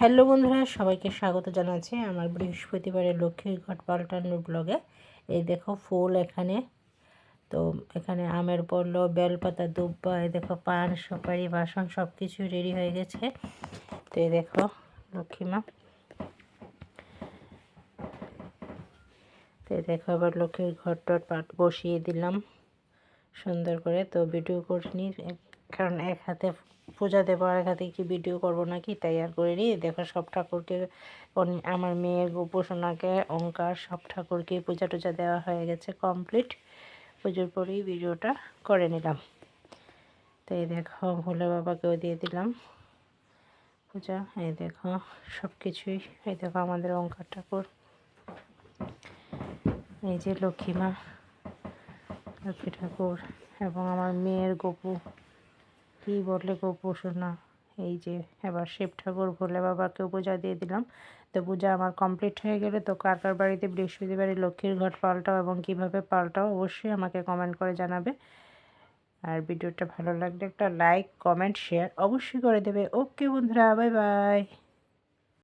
Hello বন্ধুরা, সবাইকে স্বাগত জানাচ্ছি আমার বৃহস্পতিবারের লক্ষ্মীর ঘট পাল্টানোর ব্লগে এই দেখো ফুল এখানে। তো এখানে আমের পড়ল, বেলপাতা, দুব্বা, এই দেখো পান, সুপারি, বাসন সব কিছু রেডি হয়ে গেছে। তো এই দেখো লক্ষ্মীমা তো এই দেখো আবার লক্ষ্মীর ঘর টট পাট বসিয়ে দিলাম সুন্দর করে। তো ভিডিও করিনি কারণ এক হাতে পূজা আর হাতে কি ভিডিও করব নাকি? তাই আর করিনি দেখো সব ঠাকুরকে আমার মেয়ের গোপোষণাকে ওঙ্কার সব ঠাকুরকে পূজা টুজা দেওয়া হয়ে গেছে কমপ্লিট পুজোর পরেই ভিডিওটা করে নিলাম। তো এই দেখো ভোলে বাবাকেও দিয়ে দিলাম পূজা। এই দেখো সব কিছুই, এই দেখো আমাদের ওঙ্কার ঠাকুর। এই যে লক্ষ্মীমা লক্ষ্মী ঠাকুর এবং আমার মেয়ের গপু। কি বললে গপু শোনা এই যে, এবার শিব ঠাকুর ভোলে বাবাকেও পূজা দিয়ে দিলাম। তো পূজা আমার কমপ্লিট হয়ে গেলে তো কার কার বাড়িতে বৃহস্পতিবারে লক্ষ্মীর ঘট পাল্টাও এবং কীভাবে পাল্টাও অবশ্যই আমাকে কমেন্ট করে জানাবে। আর ভিডিওটা ভালো লাগলে একটা লাইক কমেন্ট শেয়ার অবশ্যই করে দেবে। ওকে বন্ধুরা বাই বাই